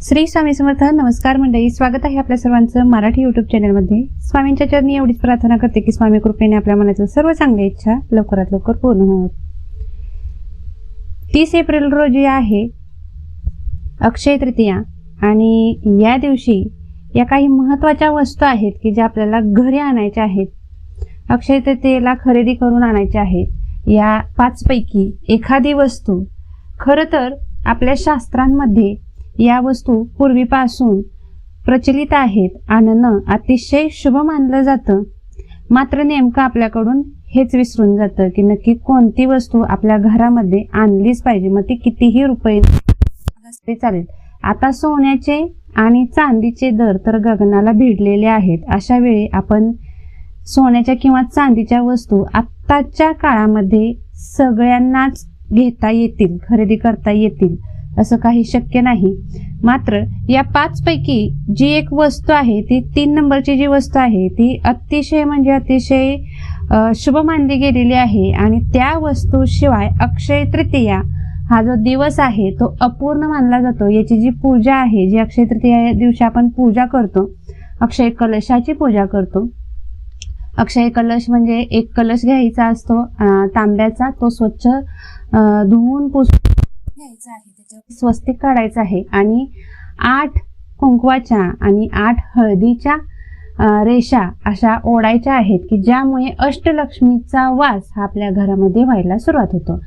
श्री स्वामी समर्थ नमस्कार मंडळी. स्वागत आहे आपल्या सर्वांचं मराठी युट्यूब चॅनलमध्ये स्वामींच्या चरणी एवढीच प्रार्थना करते की स्वामी कृपेने आपल्या मनातील सर्व चांगल्या इच्छा लवकरात लवकर पूर्ण होत तीस एप्रिल रोजी आहे अक्षय तृतीया आणि या दिवशी या काही महत्त्वाच्या वस्तू आहेत की ज्या आपल्याला घरी आणायच्या आहेत. अक्षय तृतीयेला खरेदी करून आणायच्या आहेत. या पाचपैकी एखादी वस्तू खरं तर आपल्या शास्त्रांमध्ये या वस्तू पूर्वीपासून प्रचलित आहेत आणणं अतिशय शुभ मानलं जातं. मात्र नेमकं आपल्याकडून हेच विसरून जातं की नक्की कोणती वस्तू आपल्या घरामध्ये आणलीच पाहिजे. मग ती कितीही रुपये असते चालेल. आता सोन्याचे आणि चांदीचे दर तर गगनाला भिडलेले आहेत. अशा वेळी आपण सोन्याच्या किंवा चांदीच्या वस्तू आत्ताच्या काळामध्ये सगळ्यांनाच घेता येतील खरेदी करता येतील. असं काही शक्य नाही. मात्र या पाच पैकी जी एक वस्तू आहे ती तीन नंबरची जी वस्तू आहे ती अतिशय म्हणजे अतिशय शुभ मानली गेलेली आहे. आणि त्या वस्तूशिवाय अक्षय तृतीया हा जो दिवस आहे तो अपूर्ण मानला जातो. याची जी पूजा आहे जी अक्षय तृतीया दिवशी आपण पूजा करतो अक्षय कलशाची पूजा करतो. अक्षय कलश म्हणजे एक कलश घ्यायचा असतो तांब्याचा. तो स्वच्छ धुवून पुस घ्यायचं आहे त्याच्यावर स्वस्तिक काढायचं आहे. आणि आठ कुंकवाच्या आणि आठ हळदीच्या रेषा अशा ओढायच्या आहेत की ज्यामुळे अष्टलक्ष्मीचा वास हा आपल्या घरामध्ये व्हायला सुरुवात होतो.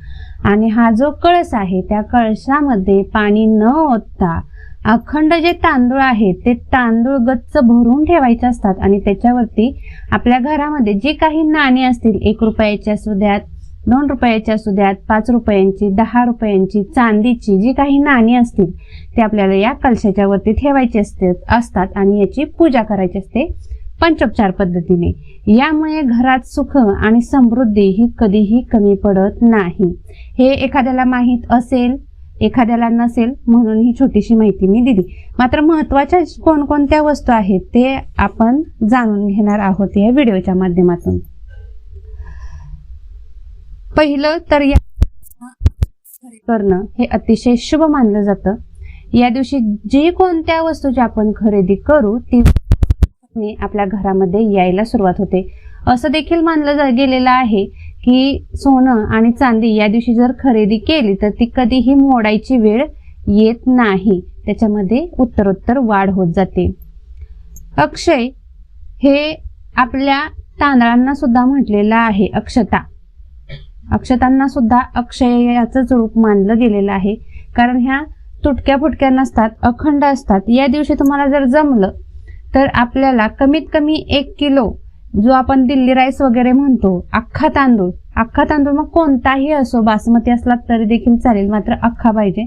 आणि हा जो कळस आहे त्या कळसामध्ये पाणी न ओतता अखंड जे तांदूळ आहेत ते तांदूळ गच्च भरून ठेवायचे असतात. आणि त्याच्यावरती आपल्या घरामध्ये जी काही नाणी असतील एक रुपयाची असू द्यात दोन रुपयाच्या सुद्यात पाच रुपयांची दहा रुपयांची चांदीची जी काही नाणी असतील ते आपल्याला या कलशाच्या वरती ठेवायची असते असतात आणि याची पूजा करायची असते पंचोपचार पद्धतीने. यामुळे घरात सुख आणि समृद्धी ही कधीही कमी पडत नाही. हे एखाद्याला माहीत असेल एखाद्याला नसेल म्हणून ही छोटीशी माहिती मी दिली. मात्र महत्त्वाच्या कोणकोणत्या वस्तू आहेत ते आपण जाणून घेणार आहोत या व्हिडिओच्या माध्यमातून. पहिलं तर या करणं हे अतिशय शुभ मानलं जातं. या दिवशी जी कोणत्या वस्तूची आपण खरेदी करू ती आपल्या घरामध्ये यायला सुरुवात होते. असं देखील मानलं जा- गेलेलं आहे की सोनं आणि चांदी या दिवशी जर खरेदी केली तर ती कधीही मोडायची वेळ येत नाही. त्याच्यामध्ये उत्तरोत्तर वाढ होत जाते. अक्षय हे आपल्या तांदळांना सुद्धा म्हटलेलं आहे अक्षता. अक्षतांना सुद्धा अक्षयाचंच रूप मानलं गेलेलं आहे. कारण ह्या तुटक्या फुटक्या नसतात अखंड असतात. या दिवशी तुम्हाला जर जमलं तर आपल्याला कमीत कमी एक किलो जो आपण दिल्ली राईस वगैरे म्हणतो अख्खा तांदूळ अख्खा तांदूळ मग कोणताही असो बासमती असला तरी देखील चालेल मात्र अख्खा पाहिजे.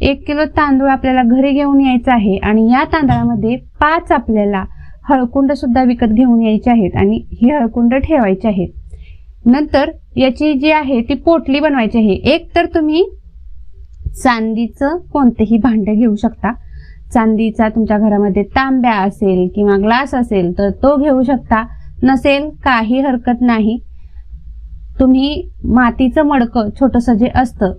एक किलो तांदूळ आपल्याला घरी घेऊन यायचा आहे आणि या तांदळामध्ये पाच आपल्याला हळकुंड सुद्धा विकत घेऊन यायचे आहेत आणि ही हळकुंड ठेवायची आहेत. नंतर याची जी आहे ती पोटली बनवायची आहे. एक तर तुम्ही चांदीचं कोणतेही भांडं घेऊ शकता. चांदीचा तुमच्या घरामध्ये तांब्या असेल किंवा ग्लास असेल तर तो घेऊ शकता. नसेल काही हरकत नाही. तुम्ही मातीचं मडकं छोटंसं जे असतं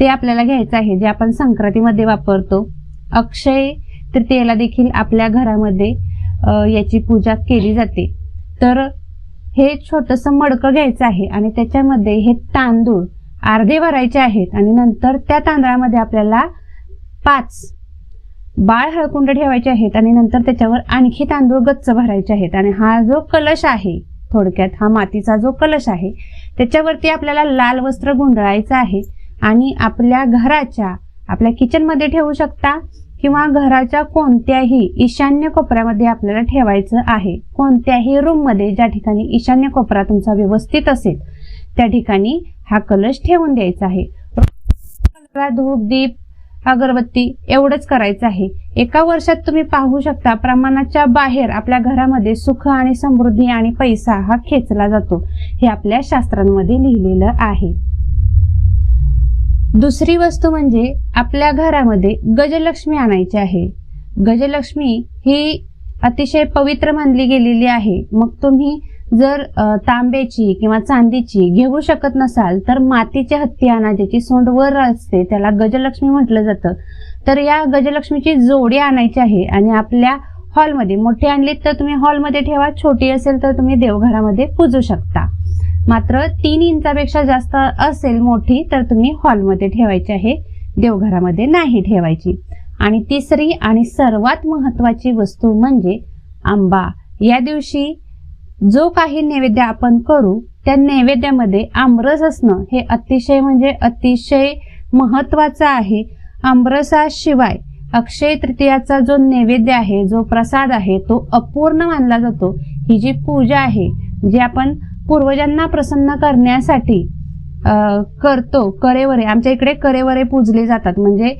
ते आपल्याला घ्यायचं आहे जे आपण संक्रांतीमध्ये वापरतो. अक्षय तृतीयेला देखील आपल्या घरामध्ये याची पूजा केली जाते. तर हे छोटंसं मडकं घ्यायचं आहे आणि त्याच्यामध्ये हे तांदूळ अर्धे भरायचे आहेत आणि नंतर त्या तांदळामध्ये आपल्याला पाच बाळ हळकुंड ठेवायचे आहेत आणि नंतर त्याच्यावर आणखी तांदूळ गच्च भरायचे आहेत. आणि हा जो कलश आहे थोडक्यात हा मातीचा जो कलश आहे त्याच्यावरती आपल्याला लाल वस्त्र गुंडळायचं आहे आणि आपल्या घराच्या आपल्या किचनमध्ये ठेवू शकता किंवा घराच्या कोणत्याही ईशान्य कोपऱ्यामध्ये आपल्याला ठेवायचं आहे. कोणत्याही रूममध्ये ज्या ठिकाणी ईशान्य कोपरा तुमचा व्यवस्थित असेल त्या ठिकाणी हा कलश ठेवून द्यायचा आहे. धूप दीप अगरबत्ती एवढंच करायचं आहे. एका वर्षात तुम्ही पाहू शकता प्रमाणाच्या बाहेर आपल्या घरामध्ये सुख आणि समृद्धी आणि पैसा हा खेचला जातो हे आपल्या शास्त्रांमध्ये लिहिलेलं आहे. दुसरी वस्तू म्हणजे आपल्या घरामध्ये गजलक्ष्मी आणायची आहे. गजलक्ष्मी ही अतिशय पवित्र मानली गेलेली आहे. मग तुम्ही जर तांब्याची किंवा चांदीची घेऊ शकत नसाल तर मातीच्या हत्ती आणा ज्याची सोंड वर असते त्याला गजलक्ष्मी म्हटलं जातं. तर या गजलक्ष्मीची जोडी आणायची आहे आणि आपल्या हॉलमध्ये मोठी आणली तर तुम्ही हॉलमध्ये ठेवा छोटी असेल तर तुम्ही देवघरामध्ये पूजू शकता. मात्र तीन इंचापेक्षा जास्त असेल मोठी तर तुम्ही हॉलमध्ये ठेवायची आहे. देवघरामध्ये नाही ठेवायची. आणि तिसरी आणि सर्वात महत्वाची वस्तू म्हणजे आंबा. या दिवशी जो काही नैवेद्य आपण करू त्या नैवेद्यामध्ये आमरस असणं हे अतिशय म्हणजे अतिशय महत्वाचं आहे. आमरसाशिवाय अक्षय तृतीयाचा जो नैवेद्य आहे जो प्रसाद आहे तो अपूर्ण मानला जातो. ही जी पूजा आहे जी आपण पूर्वजांना प्रसन्न करण्यासाठी करतो. करेवरे. आमच्या इकडे करेवरे पूजले जातात. म्हणजे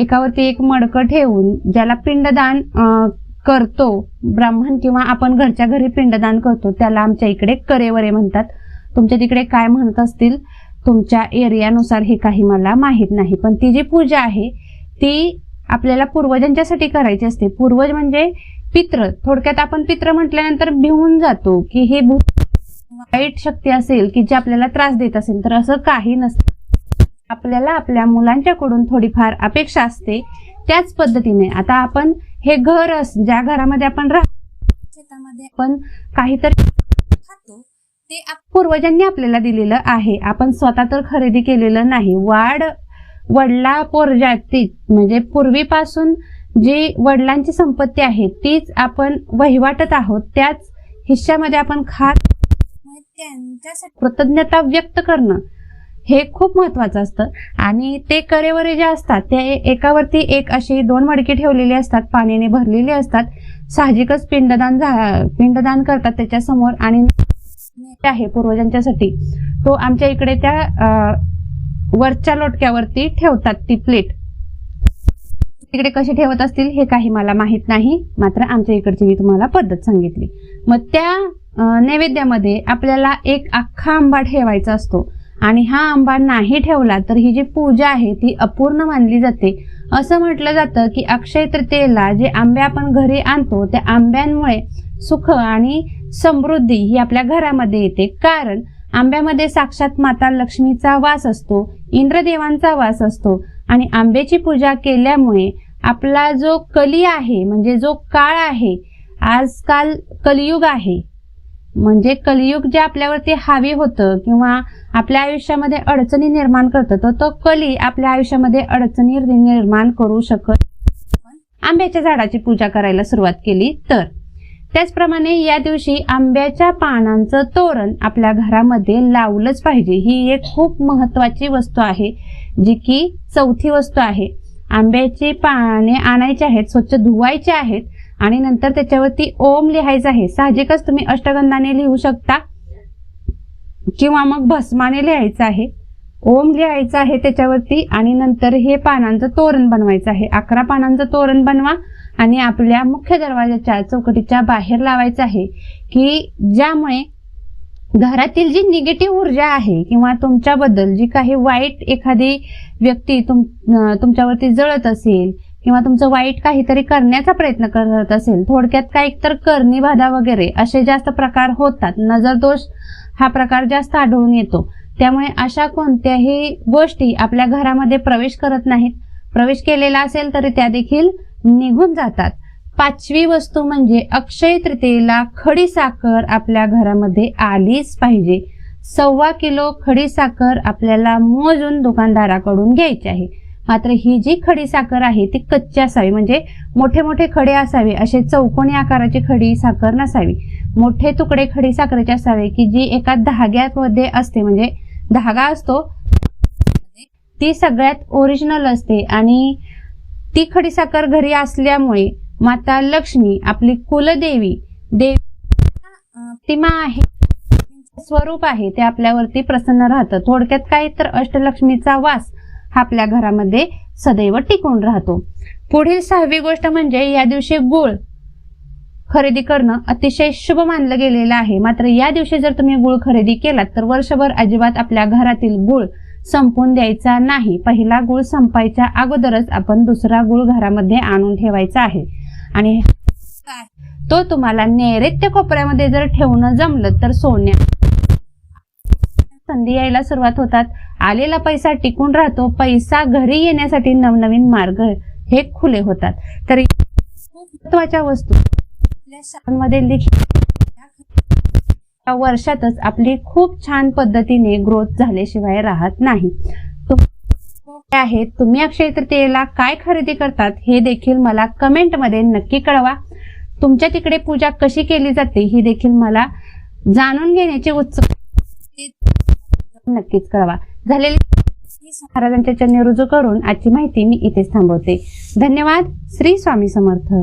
एकावरती एक मडकं ठेवून ज्याला पिंडदान करतो ब्राह्मण किंवा आपण घरच्या घरी पिंडदान करतो त्याला आमच्या इकडे करेवरे म्हणतात. तुमच्या तिकडे काय म्हणत असतील? तुमच्या एरियानुसार हे काही मला माहीत नाही. पण ती जी पूजा आहे ती आपल्याला पूर्वजांच्यासाठी करायची असते. पूर्वज म्हणजे पित्र. थोडक्यात आपण पित्र म्हटल्यानंतर भिवून जातो की हे भूत वाईट शक्ती असेल की जे आपल्याला त्रास देत असेल तर असं काही नसतं. आपल्याला आपल्या मुलांच्याकडून थोडीफार अपेक्षा असते त्याच पद्धतीने. आता आपण हे घर अस ज्या घरामध्ये आपण राहतो शेतामध्ये आपण काहीतरी खातो ते पूर्वजांनी आपल्याला दिलेलं आहे. आपण स्वतः तर खरेदी केलेलं नाही. वाढ वडला पोरजाती म्हणजे पूर्वीपासून जी वडिलांची संपत्ती आहे तीच आपण वहिवाटत आहोत. त्याच हिश्श्यामध्ये आपण खात त्यांच्यासाठी कृतज्ञता व्यक्त करणं हे खूप महत्वाचं असतं. आणि ते करेवरे जे असतात ते एकावरती एक अशी दोन मडकी ठेवलेली असतात पाण्याने भरलेली असतात. साहजिकच पिंडदान पिंडदान करतात त्याच्यासमोर आणि आहे पूर्वजांच्यासाठी. तो आमच्या इकडे त्या वरच्या लोटक्यावरती ठेवतात ती प्लेट. तिकडे कशी ठेवत असतील हे काही मला माहीत नाही मात्र आमच्या इकडची मी तुम्हाला पद्धत सांगितली. मग त्या नैवेद्यामध्ये आपल्याला एक अख्खा आंबा ठेवायचा असतो. आणि हा आंबा नाही ठेवला तर ही जी पूजा आहे ती अपूर्ण मानली जाते. असं म्हटलं जातं की अक्षय तृतीयेला जे आंबे आपण घरी आणतो त्या आंब्यांमुळे सुख आणि समृद्धी ही आपल्या घरामध्ये येते. कारण आंब्यामध्ये साक्षात माता लक्ष्मीचा वास असतो इंद्रदेवांचा वास असतो. आणि आंब्याची पूजा केल्यामुळे आपला जो कली आहे म्हणजे जो काळ आहे आजकाल कलियुग आहे म्हणजे कलियुग जे आपल्यावरती हावी होतं किंवा आपल्या आयुष्यामध्ये अडचणी निर्माण करतं तर तो कली आपल्या आयुष्यामध्ये अडचणी निर्माण करू शकत आंब्याच्या झाडाची पूजा करायला सुरुवात केली. तर त्याचप्रमाणे या दिवशी आंब्याच्या पानांचं तोरण आपल्या घरामध्ये लावलंच पाहिजे. ही एक खूप महत्वाची वस्तू आहे जी की चौथी वस्तू आहे. आंब्याची पाने आणायची आहेत स्वच्छ धुवायचे आहेत आणि नंतर त्याच्यावरती ओम लिहायचं आहे. साहजिकच तुम्ही अष्टगंधाने लिहू शकता. किंवा मग भस्माने लिहायचं आहे. ओम लिहायचं आहे त्याच्यावरती आणि नंतर हे पानांचं तोरण बनवायचं आहे. अकरा पानांचं तोरण बनवा आणि आपल्या मुख्य दरवाजाच्या चौकटीच्या बाहेर लावायचं आहे की ज्यामुळे घरातील जी निगेटिव्ह ऊर्जा आहे किंवा तुमच्याबद्दल जी काही वाईट एखादी व्यक्ती तुम तुमच्यावरती जळत असेल किंवा तुमचं वाईट काहीतरी करण्याचा प्रयत्न करत असेल थोडक्यात काही तर करणी बाधा वगैरे असे जास्त प्रकार होतात. नजर दोष हा प्रकार जास्त आढळून येतो. त्यामुळे अशा कोणत्याही गोष्टी आपल्या घरामध्ये प्रवेश करत नाहीत. प्रवेश केलेला असेल तरी त्या देखील निघून जातात. पाचवी वस्तू म्हणजे अक्षय तृतीयेला खडी साखर आपल्या घरामध्ये आलीच पाहिजे. सव्वा किलो खडी साखर आपल्याला मोजून दुकानदाराकडून घ्यायची आहे. मात्र ही जी खडी साखर आहे ती कच्ची असावी. म्हणजे मोठे मोठे खडे असावे असे चौकोनी आकाराची खडी साखर नसावी. मोठे तुकडे खडी साखरेचे असावे की जी एका धाग्यामध्ये असते. म्हणजे धागा असतो ती सगळ्यात ओरिजिनल असते आणि ती खडी साखर घरी असल्यामुळे माता लक्ष्मी आपली कुलदेवी देवी प्रतिमा आहे स्वरूप आहे ते आपल्यावरती प्रसन्न राहतं. थोडक्यात काय तर अष्टलक्ष्मीचा वास हा आपल्या घरामध्ये सदैव टिकून राहतो. पुढील सहावी गोष्ट म्हणजे या दिवशी गुळ खरेदी करणं अतिशय शुभ मानलं गेलेलं आहे. मात्र या दिवशी जर तुम्ही गुळ खरेदी केलात तर वर्षभर अजिबात आपल्या घरातील गुळ संपून द्यायचा नाही. पहिला गुळ संपायच्या अगोदरच आपण दुसरा गुळ घरामध्ये आणून ठेवायचा आहे. आणि तो तुम्हाला नैऋत्य कोपऱ्यामध्ये जर ठेवणं जमलं तर सोन्या संधी यायला सुरुवात होतात. आलेला पैसा टिकून राहतो पैसा घरी येण्यासाठी नवनवीन मार्ग हे खुले होतात. तर महत्त्वाच्या वस्तू लिखित या वर्षातच आपली खूप छान पद्धतीने ग्रोथ झाल्याशिवाय राहत नाही. आहे? तुम्ही अक्षय तृतीयेला काय खरेदी करतात हे देखील मला कमेंटमध्ये नक्की कळवा. तुमच्या तिकडे पूजा कशी केली जाते ही देखील मला जाणून घेण्याची उत्सुक नक्कीच कळवा. झालेले महाराजांच्या चरणी रुजू करून आजची माहिती मी इथेच थांबवते. धन्यवाद. श्री स्वामी समर्थ.